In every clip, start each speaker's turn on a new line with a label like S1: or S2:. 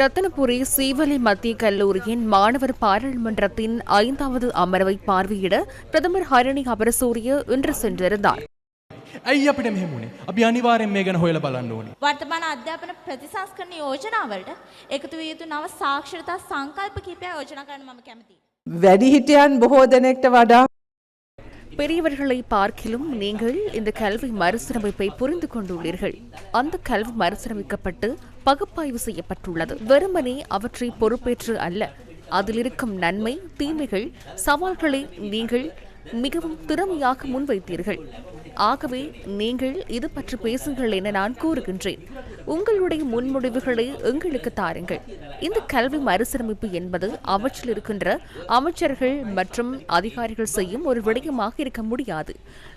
S1: ரத்தினபுரி சீவலி மத்திய கல்லூரியின் மாணவர் பாராளுமன்றத்தின் ஐந்தாவது அமர்வை பார்வையிட பிரதமர் ஹரணி அபரசூரிய இன்று சென்றிருந்தார்
S2: ඇයි අපිට මෙහෙමුණේ අපි අනිවාරෙන් මේ ගැන හොයල බලන්න ඕනි.
S3: වර්තමාන අධ්‍යාපන ප්‍රතිසංස්කරණ යෝජනාවලට එකතු විය යුතු නව සාක්ෂරතා සංකල්ප කිහිපයක් යෝජනා කරන්න මම කැමතියි.
S4: වැඩිහිටියන් බොහෝ දෙනෙක්ට වඩා
S1: பெரியவர்களை பார்க்கிலும் நீங்கள் இந்த கல்வி மறுசீரமைப்பை புரிந்து கொண்டுள்ளீர்கள். அந்த கல்வி மறுசீரமைக்கப்பட்டு பகுப்பாய்வு செய்யப்பட்டுள்ளது. வெறுமனே அவற்றை பொறுப்பேற்று அல்ல. அதில் இருக்கும் நன்மை தீமைகள் சவால்களை நீங்கள் மிகவும் திறமையாக முன்வைத்தீர்கள். ஆகவே நீங்கள் இது பற்றி பேசுங்கள் என நான் கூறுகின்றேன். உங்களுடைய முன்முடிவுகளை எங்களுக்கு தாருங்கள். இந்த கல்வி மறுசீரமைப்பு என்பது அவற்றில் இருக்கின்ற அமைச்சர்கள் மற்றும் அதிகாரிகள் செய்யும் ஒரு விடயமாக இருக்க முடியாது.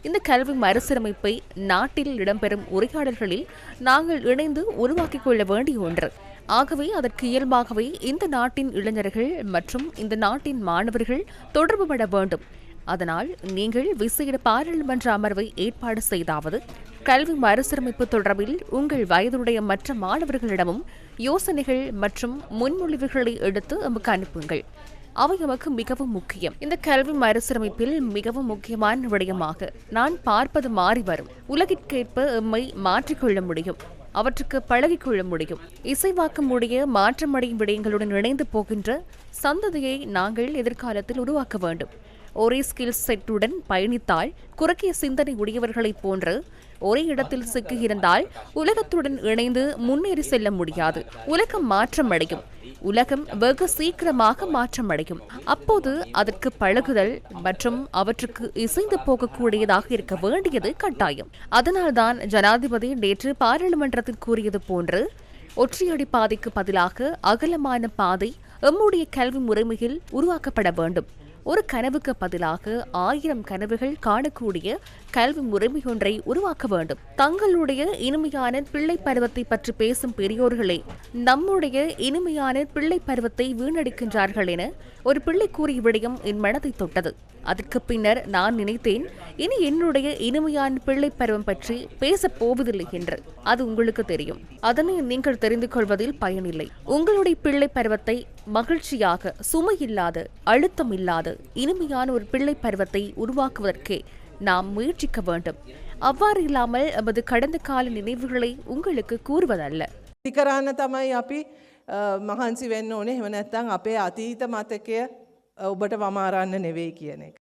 S1: இந்த கல்வி மறுசீரமைப்பை நாட்டில் இடம்பெறும் உரையாடல்களில் நாங்கள் இணைந்து உருவாக்கிக் கொள்ள வேண்டிய ஒன்று. ஆகவே அதற்கு இயல்பாகவே இந்த நாட்டின் இளைஞர்கள் மற்றும் இந்த நாட்டின் மாணவர்கள் தொடர்புபட வேண்டும். அதனால் நீங்கள் விசேட பாராளுமன்ற அமர்வை ஏற்பாடு செய்தாவது கல்வி மறுசீரமைப்பு தொடர்பில் உங்கள் வயதுடைய மற்ற மாணவர்களிடமும் யோசனைகள் மற்றும் முன்மொழிவுகளை எடுத்து நமக்கு அனுப்புங்கள். அவை நமக்கு மிகவும் முக்கியம். இந்த கல்வி மறுசீரமைப்பில் மிகவும் முக்கியமான விடயமாக நான் பார்ப்பது மாறி வரும். உலகிற்கேற்ப எம்மை மாற்றிக்கொள்ள முடியும். அவற்றுக்கு பழகிக்கொள்ள முடியும். இசைவாக்கமுடைய மாற்றமடையும் விடயங்களுடன் இணைந்து போகின்ற சந்ததியை நாங்கள் எதிர்காலத்தில் உருவாக்க வேண்டும். ஒரே ஸ்கில் செட்டுடன் பயணித்தால் குறுகிய சிந்தனை உடையவர்களைப் போன்று ஒரே இடத்தில் சிக்கியிருந்தால் உலகத்துடன் இணைந்து முன்னேறி செல்ல முடியாது. உலகம் மாற்றமடையும். உலகம் வெகு சீக்கிரமாக மாற்றமடையும். அப்போது அதற்கு பழகுதல் மற்றும் அவற்றுக்கு இசைந்து போகக்கூடியதாக இருக்க வேண்டியது கட்டாயம். அதனால்தான் ஜனாதிபதி நேற்று பாராளுமன்றத்தில் கூறியது போன்று ஒற்றையடி பாதைக்கு பதிலாக அகலமான பாதை எம்முடைய கல்வி முறைமையில் உருவாக்கப்பட வேண்டும். ஒரு கனவுக்கு பதிலாக ஆயிரம் கனவுகள் காணக்கூடிய கல்வி முறைமை ஒன்றை உருவாக்க வேண்டும். தங்களுடைய இனிமையான பிள்ளை பருவத்தை பற்றி பேசும் பெரியோர்களே நம்முடைய இனிமையான பிள்ளை பருவத்தை வீணடிக்கின்றார்கள் என ஒரு பிள்ளை கூறிய விடயம் என் மனதை தொட்டது. அதற்கு பின்னர் நான் நினைத்தேன் இனி என்னுடைய இனிமையான பிள்ளை பருவம் பற்றி பேசப் போவதில்லை என்று. அது உங்களுக்கு தெரியும். அதனை நீங்கள் தெரிந்து கொள்வதில் பயனில்லை. உங்களுடைய பிள்ளை பருவத்தை மகிழ்ச்சியாக சுமையில்லாத அழுத்தம் இல்லாத இனிமையான ஒரு பிள்ளை பருவத்தை உருவாக்குவதற்கே நாம் முயற்சிக்க வேண்டும் அவ்வாறு இல்லாமல் எமது கடந்த கால நினைவுகளை உங்களுக்கு கூறுவதல்ல
S4: තිකරන්න තමයි අපි අ, මහන්සි වෙන්න ඕනේ හෙම නැත්තං අපේ අතීත මතකය අ, ඔබට වමාරන්න නෙවෙයි කියන එක.